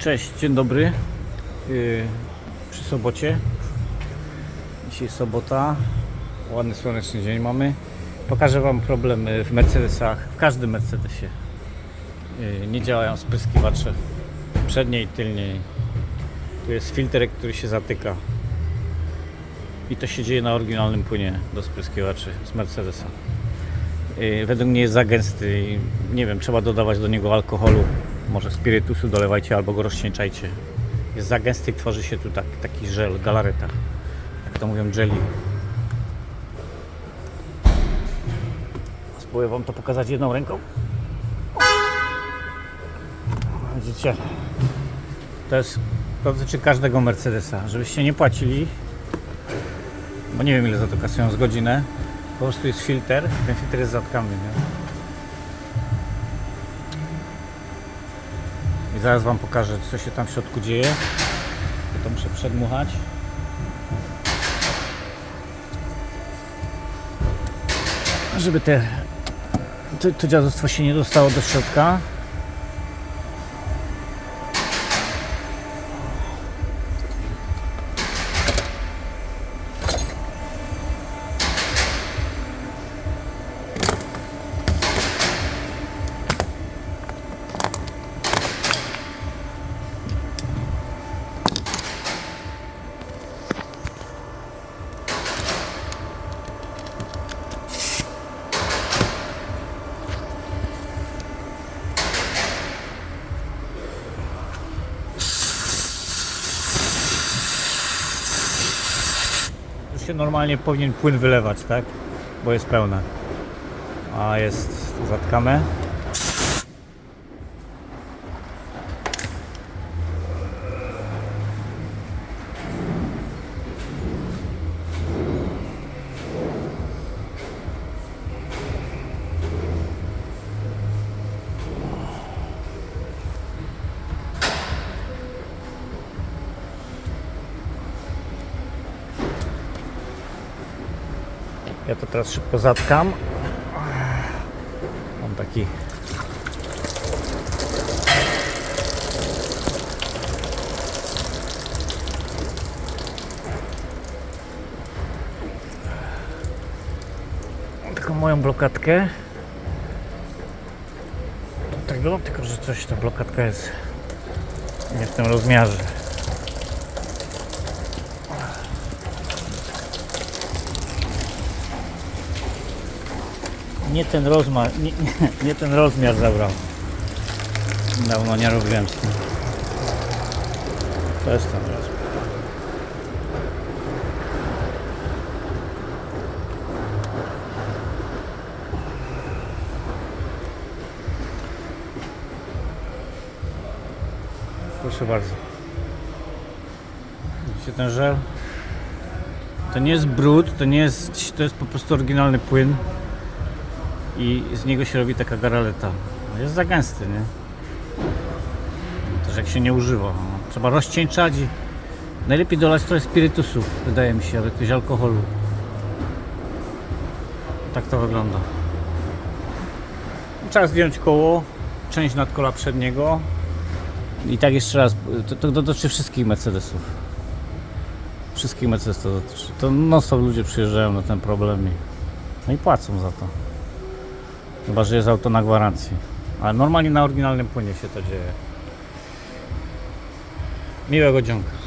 Cześć, dzień dobry. Yy, przy sobocie. Dzisiaj sobota. Ładny słoneczny dzień mamy. Pokażę Wam problemy w Mercedesach. W każdym Mercedesie. Yy, nie działają spryskiwacze przedniej i tylniej. Tu jest filtrek, który się zatyka. I to się dzieje na oryginalnym płynie do spryskiwaczy z Mercedesa. Yy, Według mnie jest za gęsty nie wiem, trzeba dodawać do niego alkoholu. Może spirytusu dolewajcie albo go rozcieńczajcie. Jest za gęsty i tworzy się tu tak, taki żel, galareta. Jak to mówią, jelly. Spróbuję Wam to pokazać jedną ręką. Widzicie? To jest, to dotyczy każdego Mercedesa. Żebyście nie płacili, bo nie wiem ile za to kasują z godzinę. Po prostu jest filtr, ten filtr jest zatkany, nie? Zaraz Wam pokażę, co się tam w środku dzieje. To muszę przedmuchać. Żeby te, to, to dziadostwo się nie dostało do środka. Się normalnie powinien płyn wylewać, tak? Bo jest pełne. A jest zatkane. Ja to teraz szybko zatkam. Mam taki. Taką moją blokadkę. Do tego, tylko że coś ta blokadka jest nie w tym rozmiarze. Nie ten rozmiar, nie, nie, nie ten rozmiar zabrał. Dawno nie robiłem z tym. To jest ten rozmiar. Proszę bardzo. Widzicie ten żel? To nie jest brud, to nie jest, to jest po prostu oryginalny płyn i z niego się robi taka garaleta. No Jest za gęsty, nie? Też jak się nie używa. No. Trzeba rozcieńczać i najlepiej dolać trochę spirytusu, wydaje mi się, albo jakiegoś alkoholu. Tak to wygląda. Trzeba zdjąć koło, część nadkola przedniego. I tak jeszcze raz, to, to dotyczy wszystkich Mercedesów. Wszystkich Mercedesów to dotyczy. To mnóstwo ludzie przyjeżdżają na ten problem i, no i płacą za to. Chyba, że jest auto na gwarancji. Ale normalnie na oryginalnym płynie się to dzieje. Miłego dzionka.